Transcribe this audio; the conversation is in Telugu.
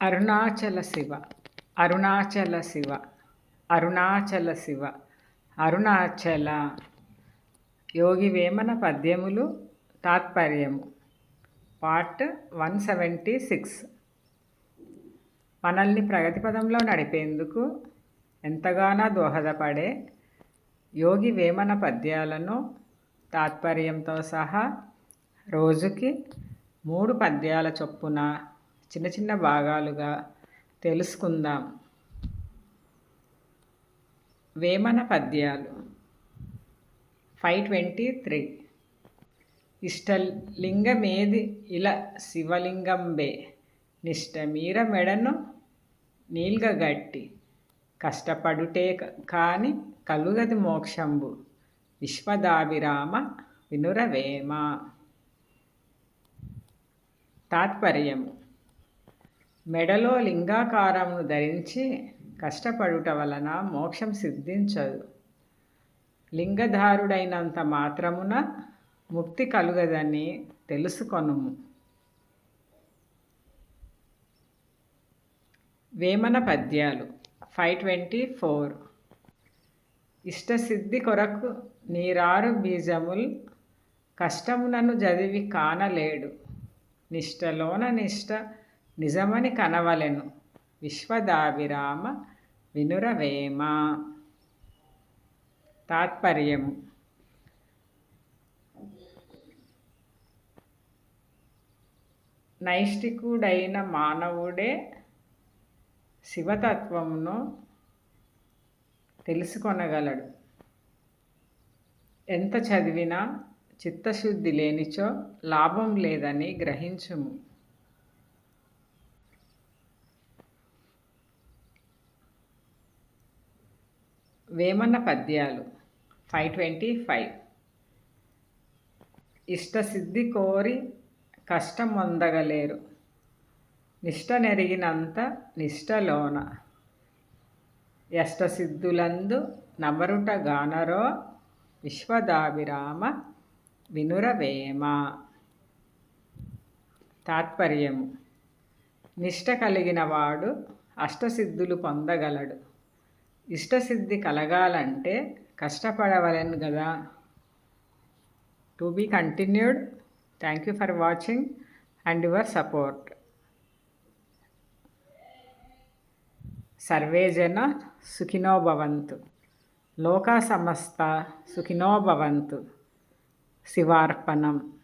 అరుణాచల శివ అరుణాచల శివ అరుణాచల శివ అరుణాచల. యోగి వేమన పద్యములు తాత్పర్యము. Part one seventy six. మనల్ని ప్రగతి పదంలో నడిపేందుకు ఎంతగానో దోహదపడే యోగి వేమన పద్యాలను తాత్పర్యంతో సహా రోజుకి మూడు పద్యాల చొప్పున చిన్న చిన్న భాగాలుగా తెలుసుకుందాం. వేమన పద్యాలు. Five twenty three. ఇష్టలింగమేది ఇలా శివలింగంబే. నిష్టమీర మెడను నీల్గగట్టి. కష్టపడుటే కాని కలుగది మోక్షంబు. విశ్వదాభిరామ వినురవేమ. తాత్పర్యము. మెడలో లింగాకారమును ధరించి కష్టపడుట వలన మోక్షం సిద్ధించదు. లింగధారుడైనంత మాత్రమున ముక్తి కలుగదని తెలుసుకొనుము. వేమన పద్యాలు ఫైవ్ ట్వంటీ ఫోర్. ఇష్టసిద్ధి కొరకు నీరారు బీజముల్ కష్టమునను చదివి కానలేడు. నిష్టలోన నిష్ట నిజమని కనవలెను. విశ్వదాభిరామ వినురవేమ. తాత్పర్యము. నైష్టికుడైన మానవుడే శివతత్వమును తెలుసుకొనగలడు. ఎంత చదివినా చిత్తశుద్ధి లేనిచో లాభం లేదని గ్రహించుము. వేమన పద్యాలు. ఫైవ్ ట్వంటీ ఫైవ్ ఇష్టసిద్ధి కోరి కష్టం పొందగలేరు నిష్ట నెరిగినంత నిష్టలోన ఎష్టసిద్ధులందు నమరుట గానరో విశ్వదాభిరామ వినురవేమ తాత్పర్యము. నిష్ట కలిగిన వాడు అష్టసిద్ధులు పొందగలడు. ఇష్టసిద్ధి కలగాలంటే కష్టపడవలను కదా. To be continued. Thank you for watching and your support. Survey జన సుఖినో భవంతు. లోకా సమస్త సుఖినో భవంతు. శివార్పణం.